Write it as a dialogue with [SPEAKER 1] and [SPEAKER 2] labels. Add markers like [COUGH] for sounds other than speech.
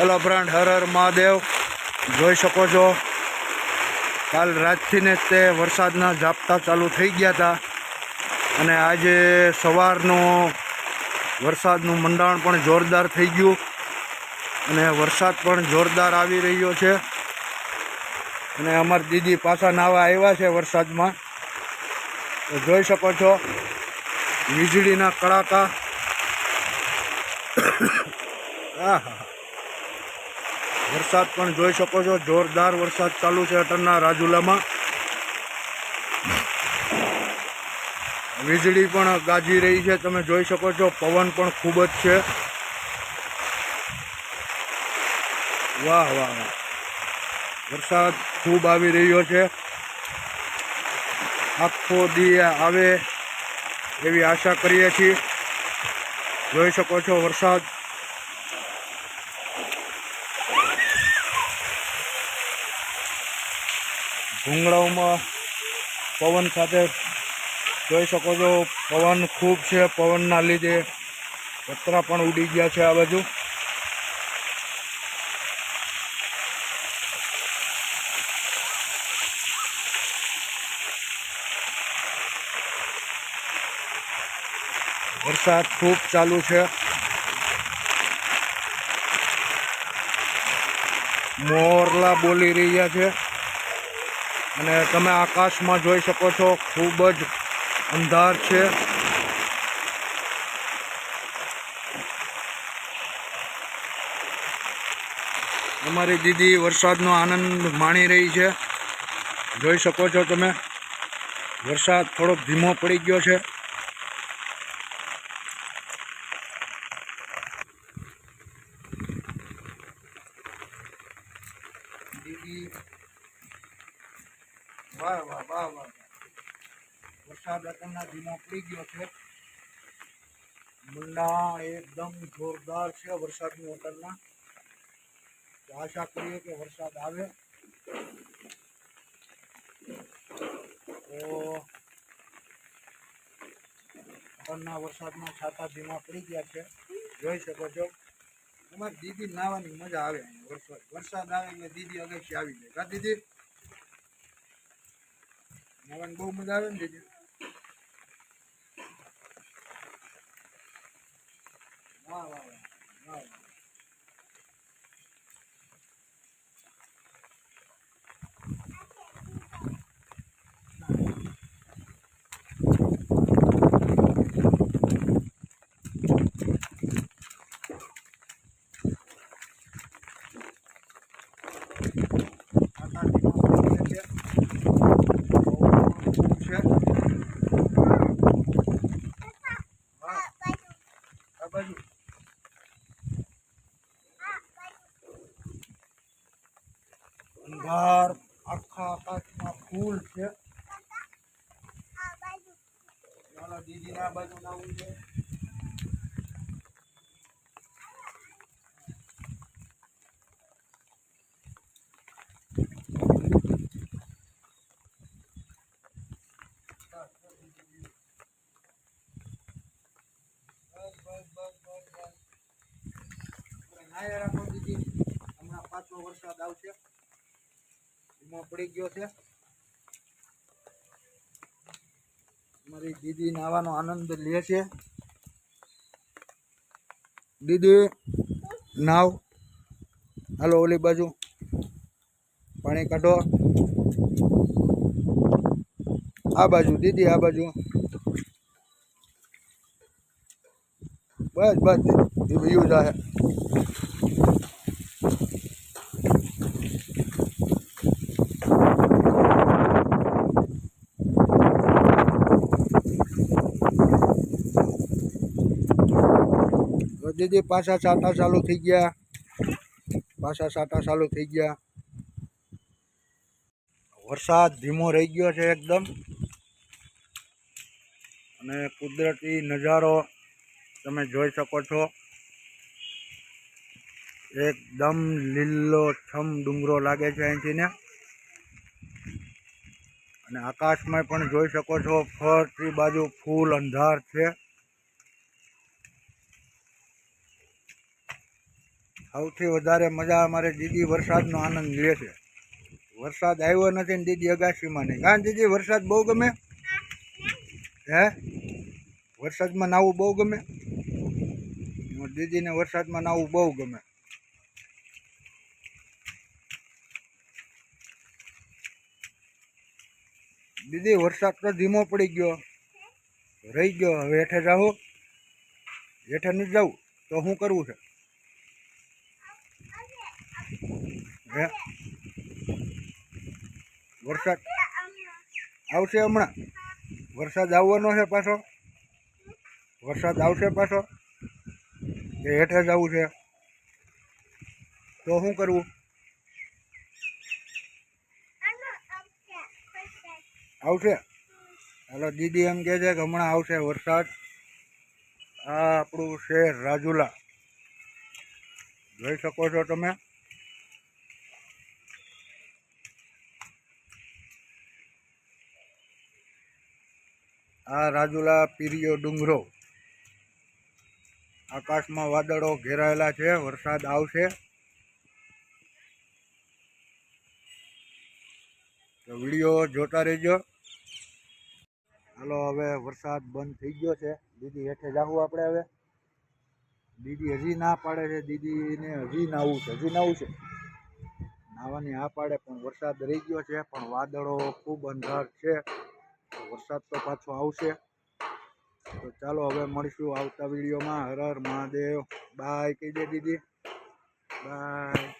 [SPEAKER 1] Hello friend Har Har Mahadev. જોઈ શકો છો, કાલ રાતથી ને જ તે વરસાદના ઝાપટા ચાલુ થઈ ગયા હતા. અને આજે સવારનું વરસાદનું મંડાણ પણ જોરદાર થઈ ગયું. અને વરસાદ પણ જોરદાર આવી રહ્યો છે. અને અમારી દીદી પાછા નાવા આવ્યા છે વરસાદમાં. તો જોઈ શકો છો, વીજળીના કડાકા. [COUGHS] આહા વરસાદ પણ જોઈ શકો છો. જોરદાર વરસાદ ચાલુ છે અટરના રાજુલામાં. વીજળી પણ ગાજી રહી છે. તમે જોઈ શકો છો, પવન પણ ખૂબ જ છે. વાહ વાહ વાહ. વરસાદ ખૂબ આવી રહ્યો છે. આખો દી આવે એવી આશા કરીએ છીએ. જોઈ શકો છો, વરસાદ ભૂંગળાઓમાં પવન સાથે જોઈ શકો છો, પવન ખૂબ છે, પવનના લીધે પતરા પણ ઉડી ગયા છે આ બાજુ. વરસાદ ખૂબ ચાલુ છે. મોરલા બોલી રહ્યા છે. અને તમે આકાશમાં જોઈ શકો છો, ખૂબ જ અંધાર છે. અમારી દીદી વરસાદનો આનંદ માણી રહી છે. જોઈ શકો છો તમે, વરસાદ થોડોક ધીમો પડી ગયો છે દીદી વાહ વાહ વાહ વાહ વાહ. વરસાદ અત્યારના ધીમો પડી ગયો છે. મુંડા એકદમ જોરદાર છે વરસાદની અત્યારના તો આશા કરીએ કે વરસાદ આવે. તો અત્યારના વરસાદમાં છાતા ધીમા પડી ગયા છે. જોઈ શકો છો. અમારી દીદી નાવાની મજા આવે અહીંયા વરસાદ. વરસાદ આવે એટલે દીદી અગેથી આવી જાય. કા દીદી? નાવાની બહુ મજા આવે ને દીદી વાહ વાહ વાહ વાહ વાહ આકાશમાં પડી છે પવન ખૂબ છે હા આ બાજુ અંધાર આખા આકાશમાં ફૂલ છે. ચાલો દીદી ના બાજુ લાવવું છે બસ બસ બસ બસ બસ આપણે નાયા દીદી, હમણાં પાંચમો વરસાદ આવશે. પડી ગયો છે. મારી દીદી નાવાનો આનંદ લે છે. દીદી, નાવ. હાલો, ઓલી બાજુ. પાણી કાઢો. આ બાજુ, દીદી, આ બાજુ. બસ બસ એ વયું જાહે. તો જે પાછા સાટા ચાલુ થઈ ગયા. પાછા સાટા ચાલુ થઈ ગયા. વરસાદ ધીમો રહી ગયો છે એકદમ. અને કુદરતી નજારો તમે જોઈ શકો છો. એકદમ લીલો, છમ ડુંગરો લાગે છે અહીંથી ને. અને આકાશમાં પણ જોઈ શકો છો, ફરતી બાજુ ફૂલ અંધાર છે. સૌથી વધારે મજા અમારે દીદી વરસાદનો આનંદ લે છે. વરસાદ આવ્યો નથી ને દીદી અગાશીમાં નહીં. કારણ દીદી, વરસાદ બહુ ગમે? હે? વરસાદમાં નાવું બહુ ગમે? દીદીને વરસાદમાં નાવું બહુ ગમે. દીદી, વરસાદ તો ધીમો પડી ગયો. રહી ગયો. હવે હેઠે જાઓ. હેઠે નથી જવું તો શું કરવું છે હે વરસાદ આવશે હમણાં? વરસાદ આવવાનો છે પાછો? વરસાદ આવશે પાછો? કે હેઠે જવું છે. તો શું કરવું? આવશે? હાલો, દીદી એમ કહે છે કે હમણાં આવશે વરસાદ. આ આપણું શહેર રાજુલા. જોઈ શકો છો તમે? આ રાજુલા પીરિયો ડુંગરો. આકાશમાં વાદળો ઘેરાયેલા છે, વરસાદ આવશે. તો વીડિયો જોતા રહેજો. હાલો, હવે વરસાદ બંધ થઈ ગયો છે. દીદી હેઠે જાવું આપણે હવે. દીદી હજી ના પાડે છે, દીદીને હજી નાવું છે, હજી નાવું છે. નાવાની હા પાડે, પણ વરસાદ રહી ગયો છે, પણ વાદળો ખૂબ અંધાર છે. વરસાદ તો પાછો આવશે. તો ચાલો હવે મળીશું આવતા વિડીયોમાં. હર હર મહાદેવ. બાય કહી દે દીદી. બાય